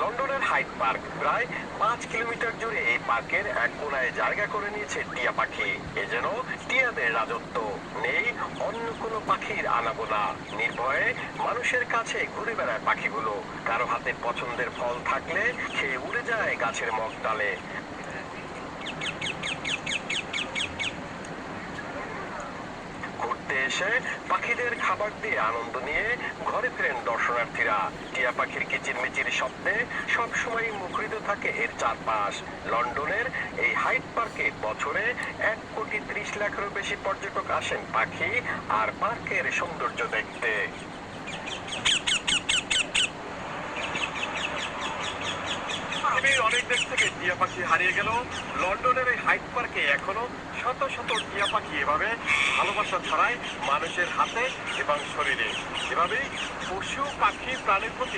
লন্ডনের height park প্রায় পাঁচ কিলোমিটার জুড়ে এই পার্কের এক কোনায় জায়গা করে নিয়েছে টিয়া পাখি। এ যেন টিয়াদের রাজত্ব। নেই অন্য কোনো পাখির আনাগোনা। নির্ভয়ে মানুষের কাছে ঘুরে বেড়ায় পাখিগুলো। কারও হাতে পছন্দের ফল থাকলে খেয়ে উড়ে যায় গাছের মগ ডালে। এসে পাখিদের খাবার দিয়ে আনন্দ নিয়ে ঘরে ফেরেন দর্শনার্থীরা। টিয়া পাখির কিচিরমিচির শব্দে সবসময় মুখরিত থাকে এর চারপাশ। লন্ডনের এই হাইট পার্কে বছরে এক কোটি ত্রিশ লাখেরও বেশি পর্যটক আসেন পাখি আর পার্কের সৌন্দর্য দেখতে। দেশ থেকে টিয়া পাখি হারিয়ে গেল। লন্ডনের এই হাইট পার্কে এখনও শত শত টিয়া পাখি এভাবে ভালোবাসা ছড়ায় মানুষের হাতে এবং শরীরে। এভাবেই পশু পাখি প্রাণীর প্রতি